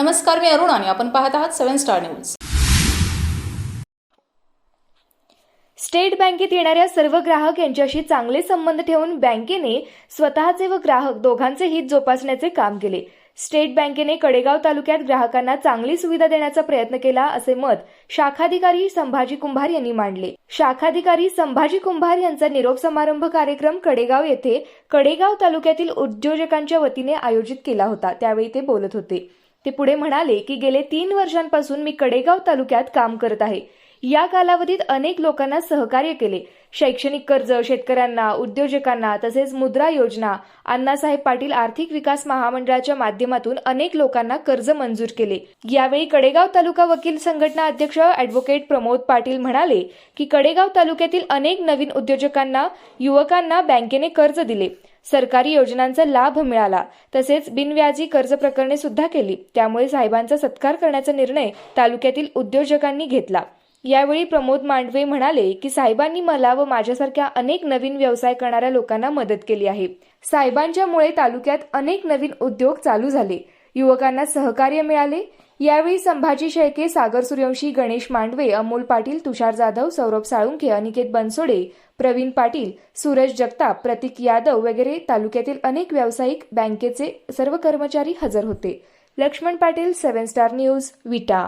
नमस्कार मी अरुण आणि आपण पाहत आहात सेव्हन स्टार न्यूज. स्टेट बँकेत येणाऱ्या सर्व ग्राहक यांच्याशी चांगले संबंध ठेवून बँकेने स्वतःचे व ग्राहक दोघांचे हित जोपासण्याचे काम केले. स्टेट बँकेने कडेगाव तालुक्यात ग्राहकांना चांगली सुविधा देण्याचा प्रयत्न केला असे मत शाखाधिकारी संभाजी कुंभार यांनी मांडले. शाखाधिकारी संभाजी कुंभार यांचा निरोप समारंभ कार्यक्रम कडेगाव येथे कडेगाव तालुक्यातील उद्योजकांच्या वतीने आयोजित केला होता. त्यावेळी ते बोलत होते. ते पुढे म्हणाले की गेले तीन वर्षांपासून मी कडेगाव तालुक्यात काम करत आहे. या कालावधीत अनेक लोकांना सहकार्य केले. शैक्षणिक कर्ज शेतकऱ्यांना उद्योजकांना तसेच मुद्रा योजना अण्णासाहेब पाटील आर्थिक विकास महामंडळाच्या माध्यमातून अनेक लोकांना कर्ज मंजूर केले. यावेळी कडेगाव तालुका वकील संघटना अध्यक्ष अॅडव्होकेट प्रमोद पाटील म्हणाले की कडेगाव तालुक्यातील अनेक नवीन उद्योजकांना युवकांना बँकेने कर्ज दिले. सरकारी योजनांचा लाभ मिळाला. तसेच बिनव्याजी कर्ज प्रकरणे सुद्धा केली. त्यामुळे साहेबांचा सत्कार करण्याचा निर्णय तालुक्यातील उद्योजकांनी घेतला. यावेळी प्रमोद मांडवे म्हणाले की साहेबांनी मला व माझ्यासारख्या अनेक नवीन व्यवसाय करणाऱ्या लोकांना मदत केली आहे. साहेबांच्यामुळे तालुक्यात अनेक नवीन उद्योग चालू झाले. युवकांना सहकार्य मिळाले. यावेळी संभाजी शेळके सागर सूर्यवंशी गणेश मांडवे अमोल पाटील तुषार जाधव सौरभ साळुंखे अनिकेत बनसोडे प्रवीण पाटील सूरज जगताप प्रतीक यादव वगैरे तालुक्यातील अनेक व्यावसायिक बँकेचे सर्व कर्मचारी हजर होते. Laxman Patil seven star news Vita.